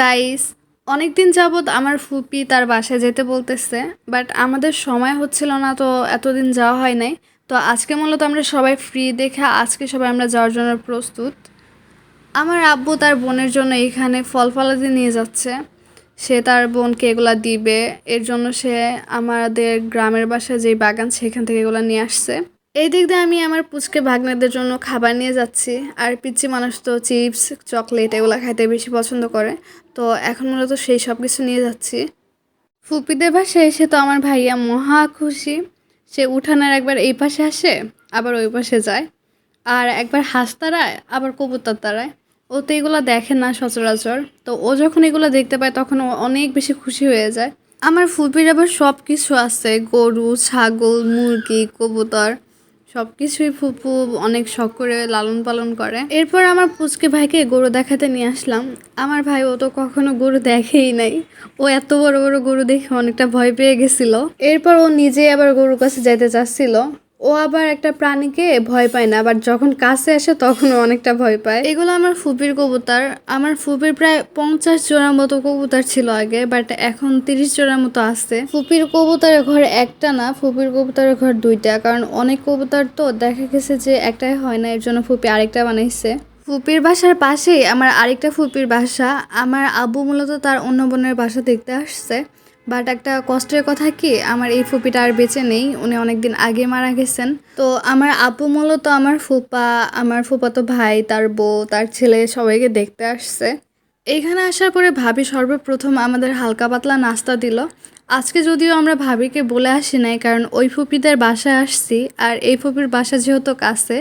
Guys অনেকদিন যাবৎ আমার ফুপি তার বাসায় যেতে বলতেছে বাট আমাদের সময় হচ্ছিল না তো এতদিন যাওয়া হয় নাই। তো আজকে মূলত আমরা সবাই ফ্রি দেখে আজকে সবাই আমরা যাওয়ার জন্য প্রস্তুত। আমার আব্বু তার বোনের জন্য এখানে ফল ফলাদি নিয়ে যাচ্ছে। সে তার বোনকে এগুলা দিবে, এর জন্য সে আমাদের গ্রামের বাসায় যেই বাগান, সেখান থেকে এগুলো নিয়ে আসছে। এই দিক দিয়ে আমি আমার পুচকে ভাগ্নেদের জন্য খাবার নিয়ে যাচ্ছি। আর পিচ্ছি মানুষ তো চিপস, চকলেট এগুলো খাইতে বেশি পছন্দ করে। তো এখন মূলত সেই সব কিছু নিয়ে যাচ্ছি। ফুপিদের বাসায় এসে তো আমার ভাইয়া মহা খুশি। সে উঠানের একবার এই পাশে আসে, আবার ওই পাশে যায়। আর একবার হাঁস তাড়ায়, আবার কবুতর তাড়ায়। ও তো এগুলো দেখে না সচরাচর। তো ও যখন এগুলো দেখতে পায়, তখন ও অনেক বেশি খুশি হয়ে যায়। আমার ফুপির আবার সব কিছু আছে। গরু, ছাগল, মুরগি, কবুতর। সব কিছুই ফুপু অনেক শখ করে লালন পালন করে। এরপর আমার পুচকে ভাইকে গরু দেখাতে নিয়ে আসলাম। আমার ভাই ও তো কখনো গরু দেখেই নাই। ও এত বড় বড় গরু দেখে অনেকটা ভয় পেয়ে গেছিল। এরপর ও নিজে আবার গরুর কাছে যাইতে চাচ্ছিল। ও আবার একটা প্রাণীকে ভয় পায় না, আবার যখন কাছে আসে তখন অনেকটা ভয় পায়। এগুলো আমার ফুপির কবুতর। আমার ফুপির প্রায় পঞ্চাশ জোড়ার মতো কবুতর ছিল আগে বাট এখন তিরিশ জোড়ার মতো আছে। ফুপির কবুতরের ঘর একটা না, ফুপির কবুতরের ঘর দুইটা, কারণ অনেক কবুতর তো দেখা গেছে যে একটাই হয় না, এর জন্য ফুপি আরেকটা বানাইছে। ফুপির বাসার পাশেই আমার আরেকটা ফুপির বাসা। আমার আব্বু মূলত তার অন্য বোনের বাসা দেখতে আসছে। বাট একটা কষ্টের কথা কি, আমার এই ফুপিটা আর বেঁচে নেই, উনি অনেকদিন আগে মারা গেছেন। তো আমার আপু মূলত আমার ফুপা, আমার ফুপাতো ভাই, তার বউ, তার ছেলে সবাইকে দেখতে আসছে। এইখানে আসার পরে ভাবি সর্বপ্রথম আমাদের হালকা পাতলা নাস্তা দিল। আজকে যদিও আমরা ভাবিকে বলে আসি নাই, কারণ ওই ফুপিদের বাসায় আসছি, আর এই ফুপির বাসা যেহেতু কাছে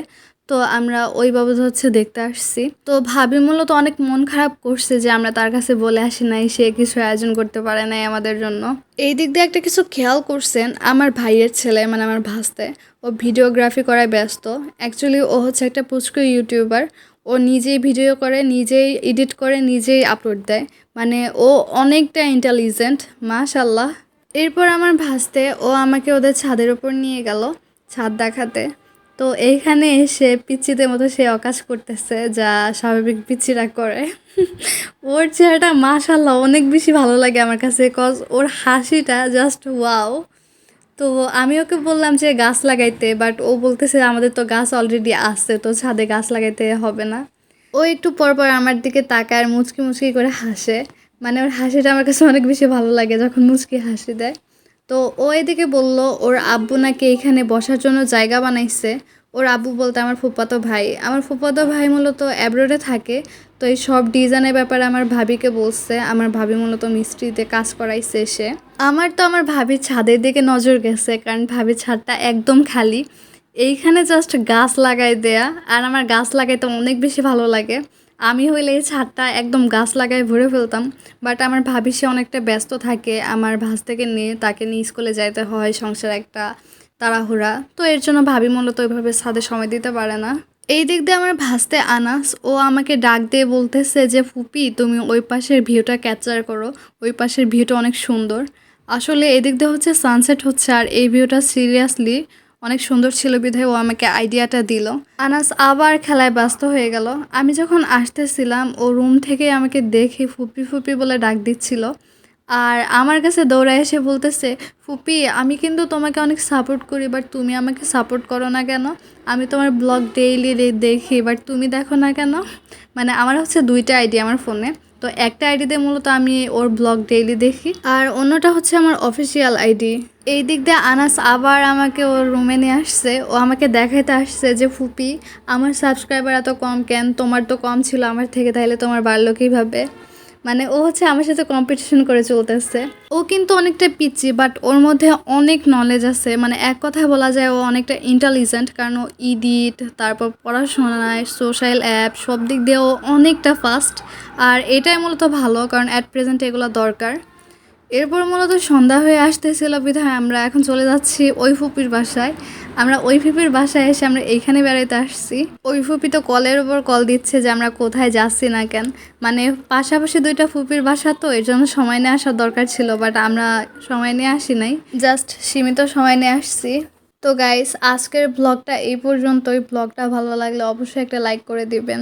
তো আমরা ওই বাবদ হচ্ছে দেখতে আসছি। তো ভাবি মূলত অনেক মন খারাপ করছে যে আমরা তার কাছে বলে আসি নাই, সে কিছু আয়োজন করতে পারে নাই আমাদের জন্য। এই দিক দিয়ে একটা কিছু খেয়াল করছেন আমার ভাইয়ের ছেলে মানে আমার ভাসতে। ও ভিডিওগ্রাফি করায় ব্যস্ত। অ্যাকচুয়ালি ও হচ্ছে একটা পুচকো ইউটিউবার ও নিজেই ভিডিও করে, নিজেই এডিট করে, নিজেই আপলোড দেয়। মানে ও অনেকটা ইন্টেলিজেন্ট মাশাল্লাহ এরপর আমার ভাসতে, ও আমাকে ওদের ছাদের ওপর নিয়ে গেল, ছাদ দেখাতে। তো এইখানে এসে পিচ্ছিদের মতো সে অকাশ করতেছে, যা স্বাভাবিক পিচ্ছিরা করে। ওর চেহারাটা মাশাল্লাহ অনেক বেশি ভালো লাগে আমার কাছে কজ ওর হাসিটা জাস্ট ওয়াও তো আমি ওকে বললাম যে গাছ লাগাইতে বাট ও বলতেছে আমাদের তো গাছ অলরেডি আসছে তো ছাদে গাছ লাগাইতে হবে না। ও একটু পর পর আমার দিকে তাকায় আর মুচকি মুচকি করে হাসে। মানে ওর হাসিটা আমার কাছে অনেক বেশি ভালো লাগে যখন মুচকি হাসি দেয়। তো ও এদিকে বলল, ওর আব্বু নাকি এখানে বসার জন্য জায়গা বানাইছে। ওর আব্বু বলতে, আমার ফুপাতো ভাই। আমার ফুপাতো ভাই মূলত অ্যাব্রোডে থাকে, তো এই সব ডিজাইনের ব্যাপারে আমার ভাবিকে বলছে। আমার ভাবি মূলত মিস্ত্রিতে কাজ করাইছে সে আমার তো আমার ভাবির ছাদের দিকে নজর গেছে, কারণ ভাবির ছাদটা একদম খালি। এইখানে জাস্ট গাছ লাগাই দেয়া, আর আমার গাছ লাগাইতে অনেক বেশি ভালো লাগে। আমি হইলে এই ছাদটা একদম গাছ লাগায় ভরে ফেলতাম বাট আমার ভাবি সে অনেকটা ব্যস্ত থাকে, আমার ভাস থেকে নিয়ে তাকে নিয়ে স্কুলে যাইতে হয়, সংসার একটা তাড়াহুড়া। তো এর জন্য ভাবি মূলত ওইভাবে ছাদে সময় দিতে পারে না। এই দিক দিয়ে আমার ভাসতে আনাস, ও আমাকে ডাক দিয়ে বলতেছে যে, ফুপি, তুমি ওই পাশের ভিউটা ক্যাপচার করো, ওই পাশের ভিউটা অনেক সুন্দর। আসলে এদিক দিয়ে হচ্ছে সানসেট হচ্ছে, আর এই ভিউটা সিরিয়াসলি অনেক সুন্দর ছিল বিধায় ও আমাকে আইডিয়াটা দিল। আনাস আবার খেলায় ব্যস্ত হয়ে গেল। আমি যখন আসতেছিলাম, ও রুম থেকে আমাকে দেখে ফুপি ফুপি বলে ডাক দিচ্ছিল। আর আমার কাছে দৌড়ায় এসে বলতেছে, ফুপি, আমি কিন্তু তোমাকে অনেক সাপোর্ট করি বাট তুমি আমাকে সাপোর্ট করো না কেন? আমি তোমার ব্লগ ডেইলি দেখি বাট তুমি দেখো না কেন? মানে আমার হচ্ছে দুইটা আইডি আমার ফোনে তো একটা আইডিতে মূলত আমি ওর ব্লগ ডেইলি দেখি। আর অন্যটা হচ্ছে আমার অফিসিয়াল আইডি। এই দিক দিয়ে আনাস আবার আমাকে ওর রুমে নিয়ে আসছে। ও আমাকে দেখাইতে আসছে যে, ফুপি, আমার সাবস্ক্রাইবার এত কম কেন? তোমার তো কম ছিল, আমার থেকে তাহলে তোমার বাড়লো কীভাবে? মানে ও হচ্ছে আমার সাথে কম্পিটিশন করে চলতেছে। ও কিন্তু অনেকটা পিচি বাট ওর মধ্যে অনেক নলেজ আছে। মানে এক কথায় বলা যায় ও অনেকটা ইন্টেলিজেন্ট কারণ ও ইডিট তারপর পড়াশোনায় সোশ্যাল অ্যাপ সব দিক দিয়ে ও অনেকটা ফাস্ট আর এটাই মূলত ভালো, কারণ অ্যাট প্রেজেন্ট এগুলো দরকার। এরপর মূলত সন্ধ্যা হয়ে আসতেছিল, বিধায় আমরা এখন চলে যাচ্ছি ওই ফুপির বাসায়। আমরা ওই ফুপির বাসায় এসে আমরা এইখানে বেড়াইতে আসছি। ওই ফুপি তো কলের ওপর কল দিচ্ছে যে আমরা কোথায় যাচ্ছি না কেন। মানে পাশাপাশি দুইটা ফুপির বাসা তো, এর জন্য সময় নিয়ে আসার দরকার ছিল বাট আমরা সময় নিয়ে আসি নাই। জাস্ট সীমিত সময় নিয়ে আসছি। তো গাইস আজকের ব্লগটা এই পর্যন্তই। ব্লগটা ভালো লাগলে অবশ্যই একটা লাইক করে দিবেন।